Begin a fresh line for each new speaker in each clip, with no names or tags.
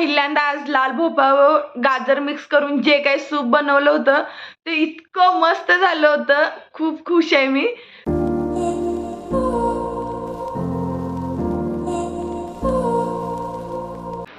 पहिल्यांदा आज लाल भोपळा व गाजर मिक्स करून जे काही सूप बनवलं होतं ते इतकं मस्त झालं होतं. खूप खुश आहे मी.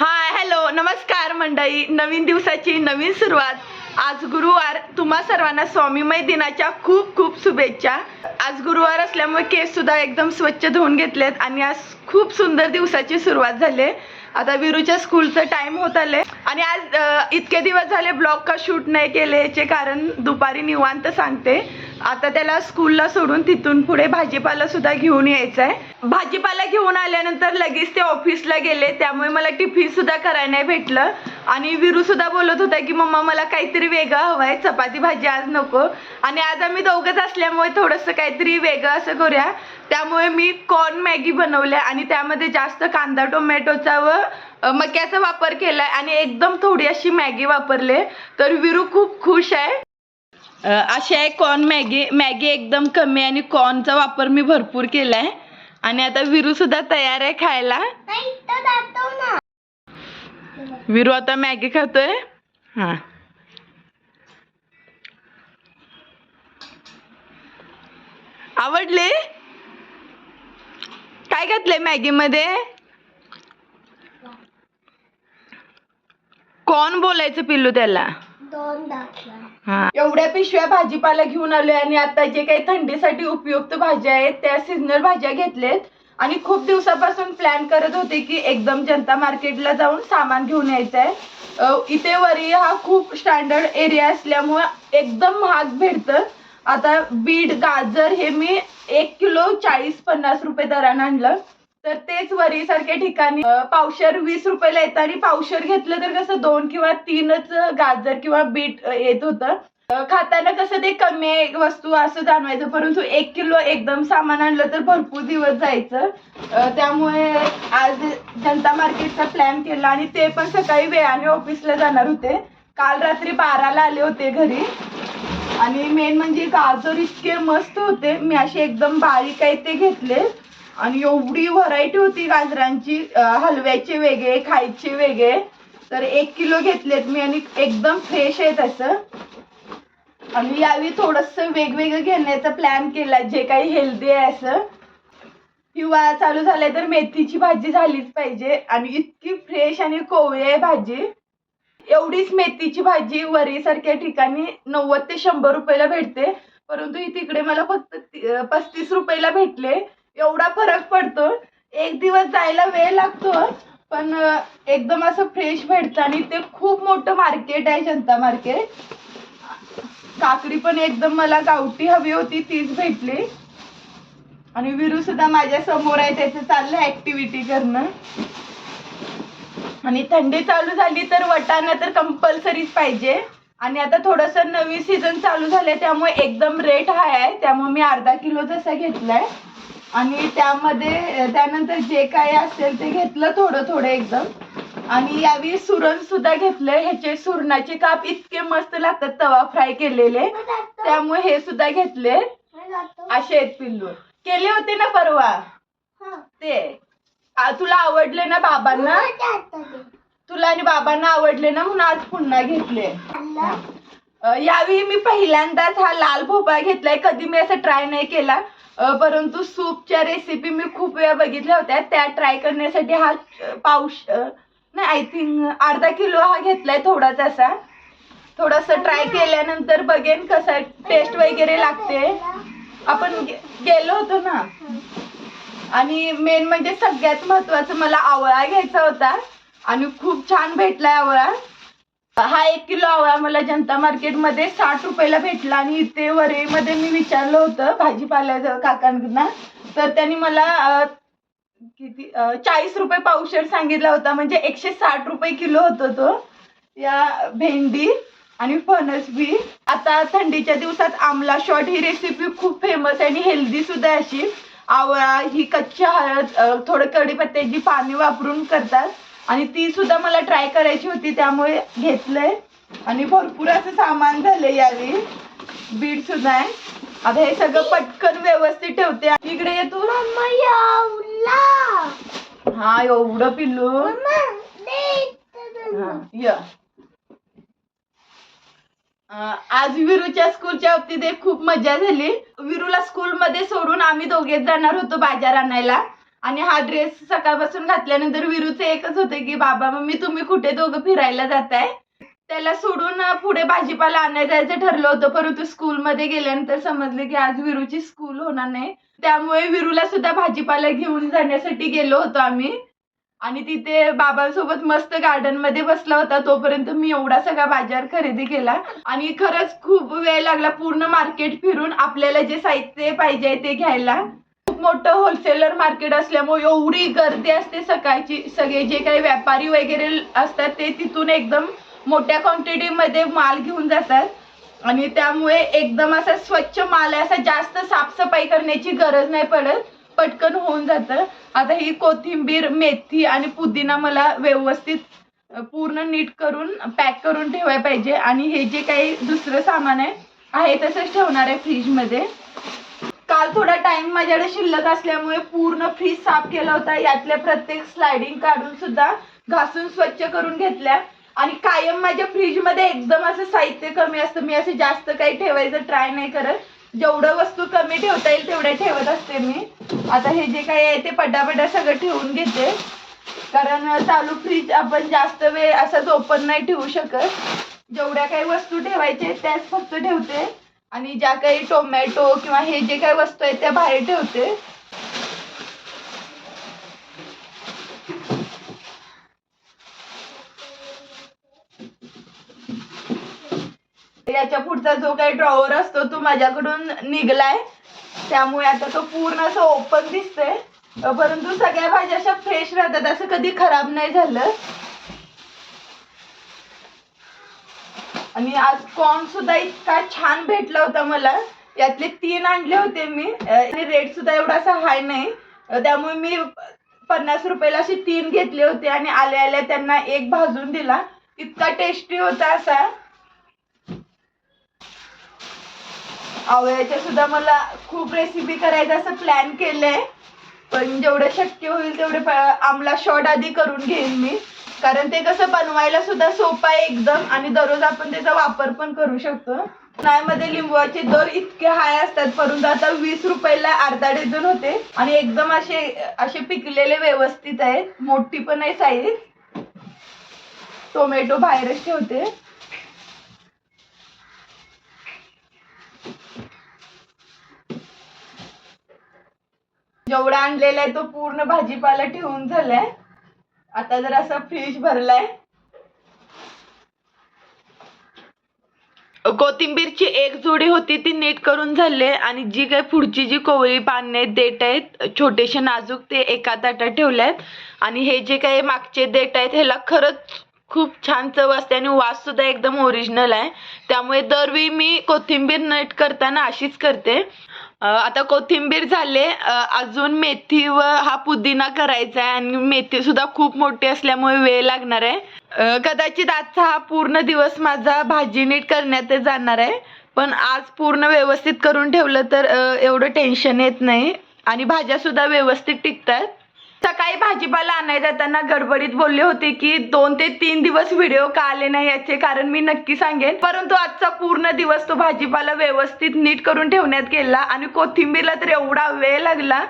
हाय हॅलो नमस्कार मंडळी. नवीन दिवसाची नवीन सुरुवात. आज गुरुवार. तुम्हा सर्वांना स्वामीमय दिनाच्या खूप खूप शुभेच्छा. आज गुरुवार असल्यामुळे केस सुद्धा एकदम स्वच्छ धुवून घेतलेत आणि आज खूप सुंदर दिवसाची सुरुवात झाली आता विरूच्या स्कूलचं टाइम होत आले आणि आज इतके दिवस झाले ब्लॉग का शूट नाही केले याचे कारण दुपारी निवांत सांगते. आता त्याला स्कूलला सोडून तिथून पुढे भाजीपाला सुद्धा घेऊन यायचा आहे भाजीपाला घेऊन आल्यानंतर लगेच ते ऑफिसला गेले त्यामुळे मला टिफिन सुद्धा करायला नाही भेटलं. आणि विरू सुद्धा बोलत होता की मम्मा मला काहीतरी वेगळं आहे चपाती भाजी आज नको. आणि आज आम्ही दोघंच असल्यामुळे थोडंसं काहीतरी वेगळं असं करूया. त्यामुळे मी कॉर्न मॅगी बनवल्या आणि त्यामध्ये जास्त कांदा टोमॅटोचा व मक्याचा वापर केलाय आणि एकदम थोडी अशी मॅगी वापरले. तर विरू खूप खुश आहे. अशी आहे कॉर्न मॅगी मॅगी एकदम कमी आणि कॉर्नचा वापर मी भरपूर केलाय. आणि आता विरू सुद्धा तयार आहे खायला. विरू आता मॅगी खातोय. हा. आवडले? काय घातले मॅगी मध्ये कोण बोलायचं पिल्लू त्याला. हा. एवढ्या पिशव्या भाजीपाला घेऊन आलोय आणि आता जे काही थंडीसाठी उपयुक्त भाज्या आहेत त्या सिजनल भाज्या घेतलेत. आणि खूप दिवसापासून प्लॅन करत होते की एकदम जनता मार्केटला जाऊन सामान घेऊन यायचं आहे इथे वरी हा खूप स्टँडर्ड एरिया असल्यामुळे एकदम महाग भेटतं. आता बीट गाजर हे मी एक किलो चाळीस पन्नास रुपये दरानं आणलं. तर तेच वरी सारख्या ठिकाणी पावशर वीस रुपयाला येतं आणि पावशर घेतलं तर कसं दोन किंवा तीनच गाजर किंवा बीट येत होतं. खाताना कसं ते कमी वस्तू असं जाणवायचं परंतु एक किलो एकदम सामान आणलं तर भरपूर दिवस जायचं. त्यामुळे आज जनता मार्केटचा प्लॅन केला आणि ते पण सकाळी वेळाने ऑफिसला जाणार होते. काल रात्री बाराला आले होते घरी. आणि मेन म्हणजे गाजर इतके मस्त होते मी असे एकदम बारीक आहे ते घेतले आणि एवढी व्हरायटी होती गाजरांची हलव्याचे वेगळे खायचे वेगळे. तर एक किलो घेतलेत मी आणि एकदम फ्रेश आहे त्याचं आणि यावेळी थोडस वेगवेगळं घेण्याचा प्लॅन केला जे काही हेल्दी आहे असं. हिवाळा चालू झालाय तर मेथीची भाजी झालीच पाहिजे. आणि इतकी फ्रेश आणि कोवळी आहे भाजी. एवढीच मेथीची भाजी वरीसारख्या ठिकाणी नव्वद ते शंभर रुपयाला भेटते. परंतु ही तिकडे मला फक्त पस्तीस रुपयाला भेटले. एवढा फरक पडतो. एक दिवस जायला वेळ लागतो पण एकदम असं फ्रेश भेटतं आणि ते खूप मोठं मार्केट आहे जनता मार्केट काकडी पण एकदम मला गावठी हवी होती तीच भेटली. आणि विरू सुद्धा माझ्यासमोर आहे त्याचं चाललं ऍक्टिव्हिटी करणं. आणि थंडी चालू झाली तर वटाणा तर कंपल्सरीच पाहिजे. आणि आता थोडंसं नवीन सीझन चालू झालंय त्यामुळे एकदम रेट हाय आहे. त्यामुळे मी अर्धा किलो जसा घेतलाय आणि त्यामध्ये त्यानंतर जे काय असेल ते घेतलं थोडं थोडं एकदम. आणि यावेळी सुरण सुद्धा घेतलंय. ह्याचे सुरणाचे काप इतके मस्त लागतात तवा फ्राय केलेले. त्यामुळे हे सुद्धा घेतले. असे आहेत पिल्लू. केले होते ना परवा? ते. तुला आवडले ना बाबांना? तुला आणि बाबांना आवडले ना म्हणून आज पुन्हा घेतले. यावेळी मी पहिल्यांदाच हा लाल भोपळा घेतलाय. कधी मी असं ट्राय नाही केला. परंतु सूपच्या रेसिपी मी खूप वेळा बघितल्या होत्या. त्या ट्राय करण्यासाठी हा अ, नाही आय थिंक अर्धा किलो हा घेतलाय थोडाच असा. थोडस ट्राय केल्यानंतर बघेन कसा टेस्ट वगैरे लागते. आपण गेलो होतो ना. आणि मेन म्हणजे सगळ्यात महत्वाचं मला आवळा घ्यायचा होता. आणि खूप छान भेटलाय आवळा. हा एक किलो आवळा मला जनता मार्केटमध्ये साठ रुपयाला भेटला आणि इथे वरेमध्ये मी विचारलं होतं भाजीपाल्याचं काकांना. तर त्यांनी मला किती चाळीस रुपये पावशेर सांगितला होता. म्हणजे एकशे साठ रुपये किलो होतो तो. या भेंडी आणि फणस बी. आता थंडीच्या दिवसात आमला शॉट ही रेसिपी खूप फेमस आहे आणि हेल्दी सुद्धा अशी. आवळा ही कच्ची हळद थोडं कढीपत्त्याची पाणी वापरून करतात. आणि ती सुद्धा मला ट्राय करायची होती त्यामुळे घेतलंय. आणि भरपूर असं सामान झालंय यावेळी. बीट सुद्धा आहे. आता हे सगळं पटकन व्यवस्थित ठेवते. इकडे येतो हा एवढं पिल्लू. य. आज विरूच्या स्कूलच्या बाबतीत खूप मजा झाली. विरूला स्कूलमध्ये सोडून आम्ही दोघेच जाणार होतो बाजार आणायला. आणि हा ड्रेस सकाळपासून घातल्यानंतर विरुचे एकच होते की बाबा मम्मी तुम्ही कुठे दोघं फिरायला जाताय? त्याला सोडून पुढे भाजीपाला आणायला जायचं ठरलं होतं परंतु स्कूलमध्ये गेल्यानंतर समजलं की आज विरूची स्कूल होणार नाही. त्यामुळे विरूला सुद्धा भाजीपाला घेऊन जाण्यासाठी गेलो होतो आम्ही. आणि तिथे बाबांसोबत मस्त गार्डनमध्ये बसला होता तोपर्यंत मी एवढा सगळा बाजार खरेदी केला. आणि खरंच खूप वेळ लागला पूर्ण मार्केट फिरून आपल्याला जे साहित्य पाहिजे ते घ्यायला. मोठं होलसेलर मार्केट असल्यामुळे एवढी गर्दी असते सकाळची. सगळे जे काही व्यापारी वगैरे असतात ते तिथून एकदम मोठ्या क्वांटिटीमध्ये माल घेऊन जातात. आणि त्यामुळे एकदम असा स्वच्छ माल आहे असा जास्त साफसफाई करण्याची गरज नाही पडत. पटकन होऊन जातं. आता ही कोथिंबीर मेथी आणि पुदिना मला व्यवस्थित पूर्ण नीट करून पॅक करून ठेवायला पाहिजे. आणि हे जे काही दुसरं सामान आहे आहे तसंच ठेवणार आहे फ्रीजमध्ये काल थोडा टाइम माझ्याकडे शिल्लक असल्यामुळे पूर्ण फ्रीज साफ केला होता. यातल्या प्रत्येक स्लायडिंग काढून सुद्धा घासून स्वच्छ करून घेतल्या. आणि कायम माझ्या फ्रीजमध्ये एकदम असं साहित्य कमी असतं. मी असं जास्त काही ठेवायचं ट्राय नाही करत. जेवढं वस्तू कमी ठेवता येईल तेवढ्या ठेवत असते मी. आता हे जे काही आहे ते पटापटा सगळं ठेवून घेते. कारण चालू फ्रीज आपण जास्त वेळ असंच ओपन नाही ठेवू शकत. जेवढ्या काही वस्तू ठेवायच्या त्याच फक्त ठेवते. आणि ज्या काही टोमॅटो किंवा हे जे काही वस्तू आहेत त्या बाहेर ठेवते. याच्या पुढचा जो काही ड्रॉवर असतो तो माझ्याकडून निघलाय. त्यामुळे आता तो पूर्ण असं ओपन दिसतंय. परंतु सगळ्या भाज्या अशा फ्रेश राहतात. असं कधी खराब नाही झालं. आणि आज कॉर्न सुद्धा इतका छान भेटला होता मला. यातले तीन आणले होते मी. आणि रेट सुद्धा एवढा असा हाय नाही. त्यामुळे मी पन्नास रुपयाला असे तीन घेतले होते आणि आल्या आल्या त्यांना एक भाजून दिला. इतका टेस्टी होता असा. आवळ्याच्या सुद्धा मला खूप रेसिपी करायचं असं प्लॅन केलंय. पण जेवढं शक्य होईल तेवढे आमला शॉर्ट आधी करून घेईन मी. कारण ते कसं बनवायला सुद्धा सोपं आहे एकदम आणि दररोज आपण त्याचा वापर पण करू शकतो. उन्हाळ्यामध्ये लिंबूचे दर इतके हाय असतात परंतु आता वीस रुपयाला अर्धा डझन होते. आणि एकदम असे असे पिकलेले व्यवस्थित आहेत. मोठी पण आहे साईज टोमॅटो बाहेरच ठेवते. जेवढा आणलेला आहे तो पूर्ण भाजीपाला ठेवून झालाय. आता जर असा फ्रीज भरलाय. कोथिंबीरची एक जोडी होती ती नीट करून झाले आणि जी काही पुढची जी कोवळी पाने आहेत देठ आहेत छोटेसे नाजूक ते एका ताटात ठेवले आहेत आणि हे जे काही मागचे देठ आहेत ह्याला खरंच खूप छान चव असते आणि वास सुद्धा एकदम ओरिजिनल आहे. त्यामुळे दरवेळी मी कोथिंबीर नीट करताना अशीच करते. आता कोथिंबीर झाले. अजून मेथी व हा पुदिना करायचा आहे आणि मेथी सुद्धा खूप मोठी असल्यामुळे वेळ लागणार आहे. कदाचित आजचा हा पूर्ण दिवस माझा भाजी नीट करण्यात जाणार आहे. पण आज पूर्ण व्यवस्थित करून ठेवलं तर एवढं टेन्शन येत नाही. आणि भाज्या सुद्धा व्यवस्थित टिकतात सकाळी भाजीपाला आणायला जाताना गडबडीत बोलले होते की दोन ते तीन दिवस व्हिडिओ का आले नाही याचे कारण मी नक्की सांगेन. परंतु आजचा पूर्ण दिवस तो भाजीपाला व्यवस्थित नीट करून ठेवण्यात गेला आणि कोथिंबीरला तर एवढा वेळ लागला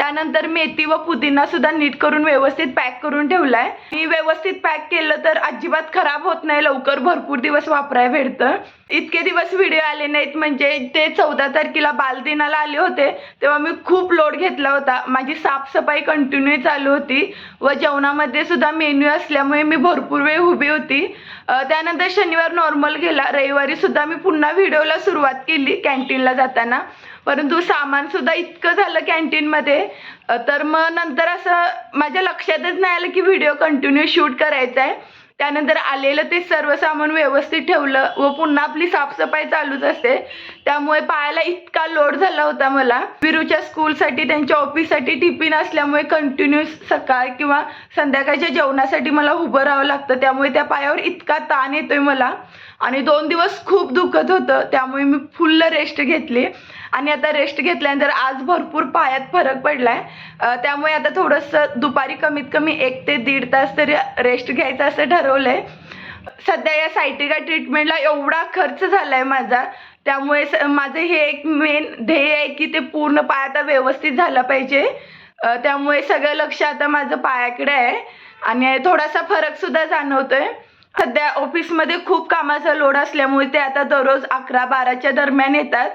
त्यानंतर मेथी व पुदिना सुद्धा नीट करून व्यवस्थित पॅक करून ठेवलाय. मी व्यवस्थित पॅक केलं तर अजिबात खराब होत नाही लवकर भरपूर दिवस वापरायला भेटतं. इतके दिवस व्हिडिओ आले नाहीत म्हणजे ते चौदा तारखेला बालदिनाला आले होते तेव्हा मी खूप लोड घेतला होता. माझी साफसफाई कंटिन्यू चालू होती व जेवणामध्ये सुद्धा मेन्यू असल्यामुळे मी भरपूर वेळ उभी होती. त्यानंतर शनिवार नॉर्मल गेला. रविवारी सुद्धा मी पुन्हा व्हिडिओला सुरुवात केली कॅन्टीनला जाताना. परंतु सामान सुद्धा इतकं झालं कॅन्टीनमध्ये मध्ये तर मग नंतर असं माझ्या लक्षातच नाही आलं की व्हिडिओ कंटिन्यू शूट करायचा आहे. त्यानंतर आलेलं ते सर्व सामान व्यवस्थित ठेवलं व पुन्हा आपली साफसफाई चालूच असते. त्यामुळे पायाला इतका लोड झाला होता मला. विरूच्या स्कूलसाठी त्यांच्या ऑफिससाठी टिफिन असल्यामुळे कंटिन्यू सकाळ किंवा संध्याकाळच्या जेवणासाठी मला उभं राहावं लागतं. त्यामुळे त्या पायावर इतका ताण येतोय मला. आणि दोन दिवस खूप दुखत होतं. त्यामुळे मी फुल्ल रेस्ट घेतली. आणि आता रेस्ट घेतल्यानंतर आज भरपूर पायात फरक पडलाय. त्यामुळे आता थोडंसं दुपारी कमीत कमी एक ते दीड तास तरी रेस्ट घ्यायचं असं ठरवलंय. सध्या या सायटिका ट्रीटमेंटला एवढा खर्च झालाय माझा त्यामुळे स- माझं हे एक मेन ध्येय आहे की ते पूर्ण पाय आता व्यवस्थित झाला पाहिजे. त्यामुळे सगळं लक्ष आता माझं पायाकडे आहे. आणि थोडासा फरक सुद्धा जाणवतोय. सध्या ऑफिसमध्ये खूप कामाचा लोड असल्यामुळे ते आता दररोज अकरा बाराच्या दरम्यान येतात.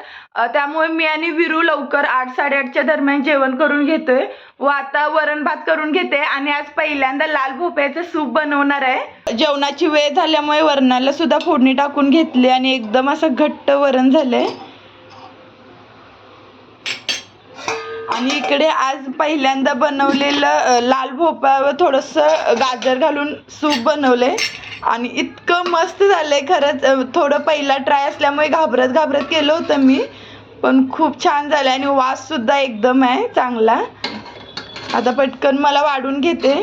त्यामुळे मी आणि विरू लवकर आठ साडेआठच्या दरम्यान जेवण करून घेतोय. व आता वरण भात करून घेते आणि आज पहिल्यांदा लाल भोप्याचं सूप बनवणार आहे. जेवणाची वेळ झाल्यामुळे वरणाला सुद्धा फोडणी टाकून घेतली आणि एकदम असं घट्ट वरण झालंय. आणि इकडे आज पहिल्यांदा बनवलेलं लाल भोपळ्यावर थोडंसं गाजर घालून सूप बनवलंय. आणि इतकं मस्त झालंय खरंच. थोडं पहिला ट्राय असल्यामुळे घाबरत घाबरत केलं होतं मी. पण खूप छान झालं आणि वाससुद्धा एकदम आहे चांगला. आता पटकन मला वाढून घेते.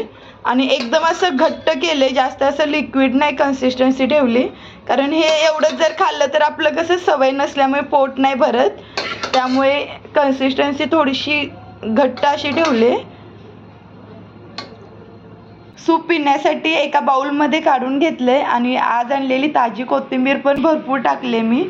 आणि एकदम असं घट्ट केले जास्त असं लिक्विड नाही कन्सिस्टन्सी ठेवली. कारण हे एवढंच जर खाल्लं तर आपलं कसं सवय नसल्यामुळे पोट नाही भरत. त्यामुळे कन्सिस्टन्सी थोडीशी घट्ट अशी ठेवली. सूप पिण्यासाठी एका बाउलमध्ये काढून घेतले आणि आज आणलेली ताजी कोथिंबीर पण भरपूर टाकले मी.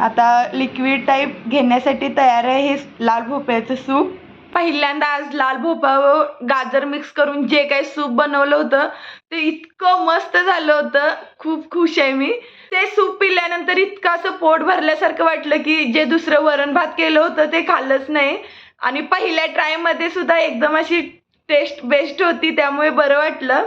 आता लिक्विड टाईप घेण्यासाठी तयार आहे हे लाल भोपळ्याचं सूप. पहिल्यांदा आज लाल भोपळा व गाजर मिक्स करून जे काही सूप बनवलं होतं ते इतकं मस्त झालं होतं. खूप खुश आहे मी. ते सूप पिल्यानंतर इतकं असं पोट भरल्यासारखं वाटलं की जे दुसरं वरण भात केलं होतं ते खाल्लंच नाही. आणि पहिल्या ट्रायमध्ये सुद्धा एकदम अशी टेस्ट बेस्ट होती त्यामुळे बरं वाटलं.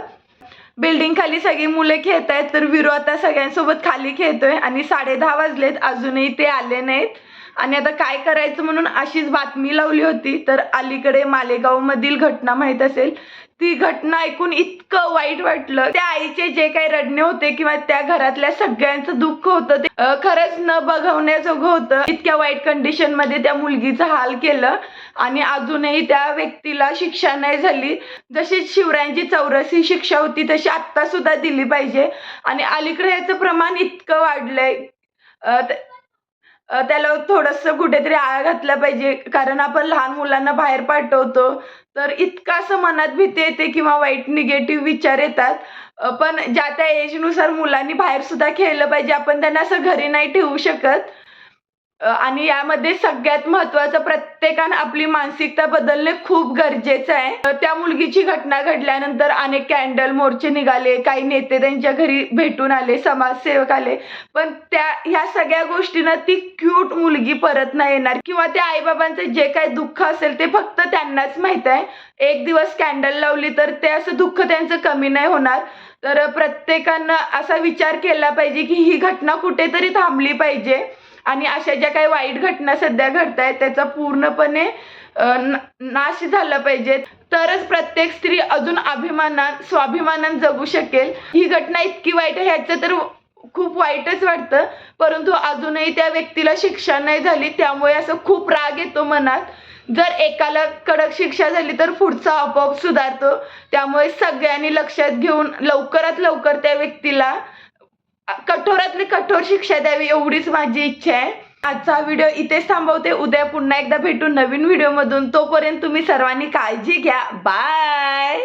बिल्डिंग खाली सगळी मुलं खेळत आहेत तर विरो आता सगळ्यांसोबत खाली खेळतोय. आणि साडे दहा वाजलेत अजूनही ते आले नाहीत. आणि आता काय करायचं म्हणून अशीच बातमी लावली होती. तर अलीकडे मालेगाव मधील घटना माहीत असेल. ती घटना ऐकून इतकं वाईट वाटलं. त्या आईचे जे काही रडणे होते किंवा त्या घरातल्या सगळ्यांचं दुःख होतं ते खरंच न बघवण्याजोगं होतं. इतक्या वाईट कंडिशनमध्ये त्या मुलगीचं हाल केलं. आणि अजूनही त्या व्यक्तीला शिक्षा नाही झाली. जशी शिवरायांची चौरसी शिक्षा होती तशी आत्ता सुद्धा दिली पाहिजे. आणि अलीकडे याचं प्रमाण इतकं वाढलंय. त्याला थोडंसं कुठेतरी आळा घातला पाहिजे. कारण आपण लहान मुलांना बाहेर पाठवतो तर इतकं असं मनात भीती येते किंवा वाईट निगेटिव्ह विचार येतात. पण ज्या त्या एजनुसार मुलांनी बाहेर सुद्धा खेळलं पाहिजे. आपण त्यांना असं घरी नाही ठेवू शकत. आणि यामध्ये सगळ्यात महत्वाचं प्रत्येकानं आपली मानसिकता बदलणे खूप गरजेचं आहे. त्या मुलगीची घटना घडल्यानंतर अनेक कॅन्डल मोर्चे निघाले काही नेते त्यांच्या घरी भेटून आले समाजसेवक आले. पण त्या ह्या सगळ्या गोष्टीनं ती क्यूट मुलगी परत नाही येणार. किंवा त्या आईबाबांचं जे काही दुःख असेल ते फक्त त्यांनाच माहीत आहे. एक दिवस कॅन्डल लावली तर ते असं दुःख त्यांचं कमी नाही होणार. तर प्रत्येकानं असा विचार केला पाहिजे की ही घटना कुठेतरी थांबली पाहिजे. आणि अशा ज्या काही वाईट घटना सध्या घडत आहेत त्याचा पूर्णपणे नाश झाला पाहिजे. तरच प्रत्येक स्त्री अजून अभिमानात स्वाभिमानात जगू शकेल. ही घटना इतकी वाईट आहे ह्याचं तर खूप वाईटच वाटतं. परंतु अजूनही त्या व्यक्तीला शिक्षा नाही झाली त्यामुळे असं खूप राग येतो मनात. जर एकाला कडक शिक्षा झाली तर पुढचा आपोआप सुधारतो. त्यामुळे सगळ्यांनी लक्षात घेऊन लवकरात लवकर त्या व्यक्तीला कठोरातली कठोर शिक्षा द्यावी एवढीच माझी इच्छा आहे. आजचा व्हिडिओ इथेच थांबवते. उद्या पुन्हा एकदा भेटू नवीन व्हिडिओमधून तोपर्यंत तुम्ही सर्वांनी काळजी घ्या. बाय